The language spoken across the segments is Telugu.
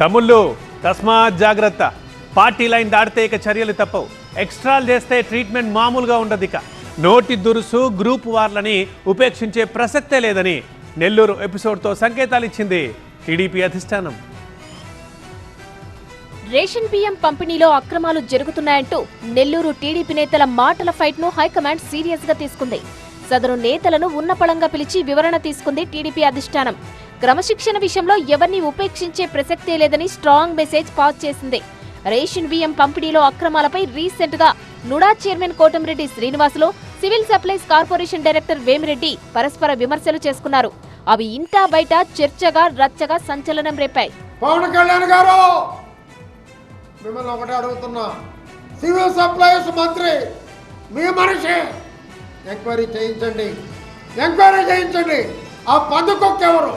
తమ్ముళ్ళు తస్మాత్ జాగ్రత్త. పార్టీ లైన్ దాటితే ఇక చర్యలు తప్పవు. ఎక్స్ట్రాలు చేస్తే ట్రీట్మెంట్ మామూలుగా ఉండదు ఇక. నోటి దురుసు గ్రూప్ వార్లని ఉపేక్షించే ప్రసక్తే లేదని నెల్లూరు ఎపిసోడ్తో సంకేతాలు ఇచ్చింది టీడీపీ అధిష్టానం. రేషన్ బియ్యం పంపిణీలో అక్రమాలు జరుగుతున్నాయంటూ నెల్లూరు టీడీపీ నేతల మాటల ఫైట్ను హైకమాండ్ సీరియస్గా తీసుకుంది. సదరు నేతలను ఉన్నపళంగా పిలిచి వివరణ తీసుకుంది టీడీపీ అధిష్టానం. క్రమశిక్షణ విషయంలో ఎవరిని ఉపేక్షించే ప్రసక్తే లేదని స్ట్రాంగ్ మెసేజ్ పాస్ చేసింది. రేషన్ బియ్యం పంపిణీలో అక్రమాలపై రీసెంట్గా NUDA chairman Kotamreddy Srinivasulu civil supplies corporation director Vemireddy పరస్పర విమర్శలు చేసుకున్నారు. అవి ఇంటా బయట చర్చగా రచ్చగా సంచలనం రేపాయి. పవన్ కళ్యాణ్ గారు! మిమ్మల్ని ఒకటే అడుగుతున్నా. సివిల్ సప్లైస్ మంత్రి మీ మనిషి! ఎంక్వైరీ చేయించండి. ఎంక్వైరీ చేయించండి. ఆ పందుకొక్క ఎవరు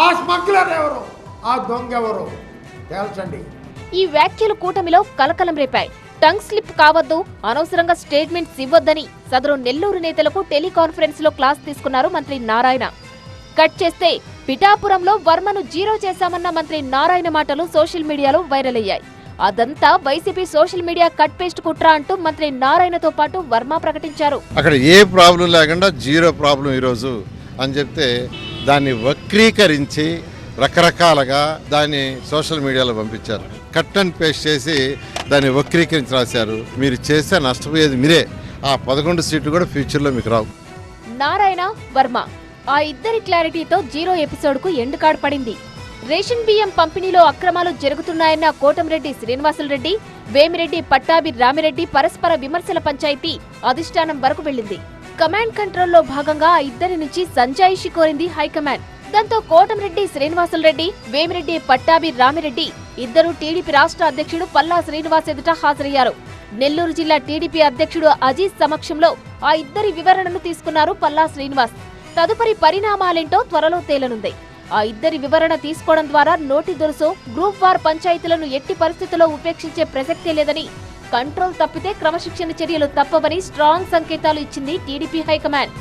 ఆ స్మగ్లర్ ఎవరు ఆ దొంగ ఎవరు తేల్చండి. ఈ వ్యాఖ్యలు కూటమిలో కలకలం రేపాయి. టంగ్ స్లిప్ కావద్దు అనవసరంగా స్టేట్మెంట్స్ ఇవ్వొద్దని సదరు నెల్లూరు నేతలకు టెలికాన్ఫరెన్స్లో క్లాస్ తీసుకున్నారు మంత్రి నారాయణ. కట్ చేస్తే పిఠాపురంలో వర్మను జీరో చేశామన్న మంత్రి నారాయణ మాటలు సోషల్ మీడియాలో వైరల్ అయ్యాయి. అదంతా YCP social media cut paste కుట్ర అంటూ మంత్రి నారాయణతో పాటు వర్మ ప్రకటించారు. అక్కడ ఏ ప్రాబ్లం లేకుండా జీరో ప్రాబ్లం ఈరోజు అని చెప్తే దాన్ని వక్రీకరించి రకరకాలుగా దాన్ని సోషల్ మీడియాలో పంపించారు. కట్ అండ్ పేస్ట్ చేసి దాన్ని వక్రీకరించి రాశారు. మీరు చేస్తే నష్టపోయేది మీరే. ఆ పదకొండు సీట్లు కూడా ఫ్యూచర్లో మీకు రావు. నారాయణ వర్మ ఆ ఇద్దరి క్లారిటీతో జీరో ఎపిసోడ్కు ఎండు ఎండ్ కార్డ్ పడింది. రేషన్ బియ్యం పంపిణీలో అక్రమాలు జరుగుతున్నాయన్న కోటంరెడ్డి శ్రీనివాసులరెడ్డి వేమిరెడ్డి పట్టాభి రామిరెడ్డి పరస్పర విమర్శల పంచాయతీ అధిష్టానం వరకు వెళ్ళింది. కమాండ్ కంట్రోల్లో భాగంగా ఇద్దరి నుంచి సంజాయిషి కోరింది హైకమాండ్. దాంతో కోటంరెడ్డి శ్రీనివాసులరెడ్డి వేమిరెడ్డి పట్టాభి రామిరెడ్డి ఇద్దరు టీడీపీ రాష్ట్ర అధ్యక్షుడు పల్లా శ్రీనివాస్ ఎదుట హాజరయ్యారు. నెల్లూరు జిల్లా టీడీపీ అధ్యక్షుడు అజీజ్ సమక్షంలో ఆ ఇద్దరి వివరణను తీసుకున్నారు పల్లా శ్రీనివాస్. తదుపరి పరిణామాలేంటో త్వరలో తేలనుంది. ఆ ఇద్దరి వివరణ తీసుకోవడం ద్వారా నోటి దొరుసు గ్రూప్ వార్ పంచాయతీలను ఎట్టి పరిస్థితుల్లో ఉపేక్షించే ప్రసక్తే లేదని కంట్రోల్ తప్పితే క్రమశిక్షణ చర్యలు తప్పవని స్ట్రాంగ్ సంకేతాలు ఇచ్చింది టీడీపీ హైకమాండ్.